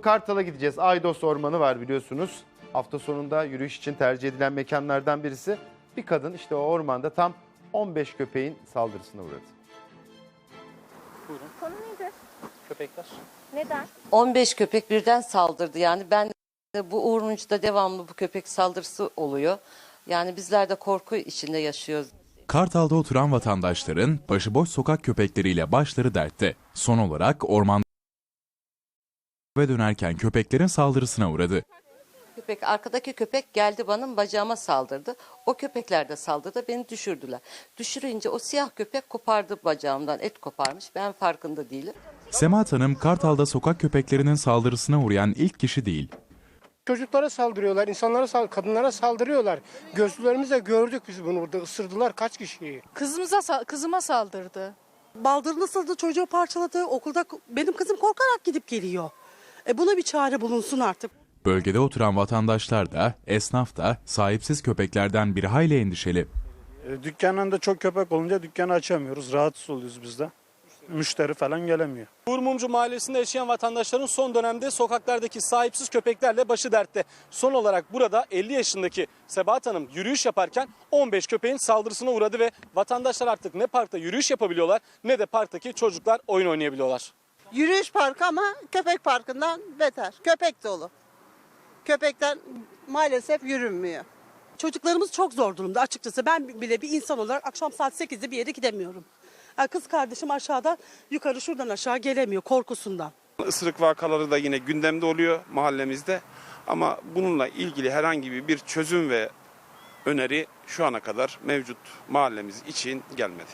Kartal'a gideceğiz. Aydos Ormanı var biliyorsunuz. Hafta sonunda yürüyüş için tercih edilen mekanlardan birisi. Bir kadın işte o ormanda tam 15 köpeğin saldırısına uğradı. Konu nedir? Köpekler. Neden? 15 köpek birden saldırdı. Yani ben de bu Uğur Mumcu'da devamlı bu köpek saldırısı oluyor. Yani bizler de korku içinde yaşıyoruz. Kartal'da oturan vatandaşların başıboş sokak köpekleriyle başları dertte. Son olarak ormanda ve dönerken köpeklerin saldırısına uğradı. Köpek arkadaki köpek geldi bana bacağıma saldırdı. O köpekler de saldırdı beni düşürdüler. Düşürünce o siyah köpek kopardı bacağımdan et koparmış. Ben farkında değilim. Semahat Hanım Kartal'da sokak köpeklerinin saldırısına uğrayan ilk kişi değil. Çocuklara saldırıyorlar, insanlara sal kadınlara saldırıyorlar. Gözlerimizle gördük biz bunu burada ısırdılar kaç kişiyi. Kızımıza kızıma saldırdı. Baldırını ısırdı, çocuğu parçaladı. Okulda benim kızım korkarak gidip geliyor. E buna bir çare bulunsun artık. Bölgede oturan vatandaşlar da, esnaf da sahipsiz köpeklerden bir hayli endişeli. E, Dükkanında çok köpek olunca dükkanı açamıyoruz. Rahatsız oluyoruz biz de. Müşteri falan gelemiyor. Uğur Mumcu Mahallesi'nde yaşayan vatandaşların son dönemde sokaklardaki sahipsiz köpeklerle başı dertte. Son olarak burada 50 yaşındaki Sebahat Hanım yürüyüş yaparken 15 köpeğin saldırısına uğradı ve vatandaşlar artık ne parkta yürüyüş yapabiliyorlar ne de parktaki çocuklar oyun oynayabiliyorlar. Yürüyüş parkı ama köpek parkından beter. Köpek dolu. Köpekten maalesef yürünmüyor. Çocuklarımız çok zor durumda açıkçası. Ben bile bir insan olarak akşam saat 8'de bir yere gidemiyorum. Kız kardeşim aşağıda yukarı şuradan aşağı gelemiyor korkusundan. Isırık vakaları da yine gündemde oluyor mahallemizde. Ama bununla ilgili herhangi bir çözüm ve öneri şu ana kadar mevcut mahallemiz için gelmedi.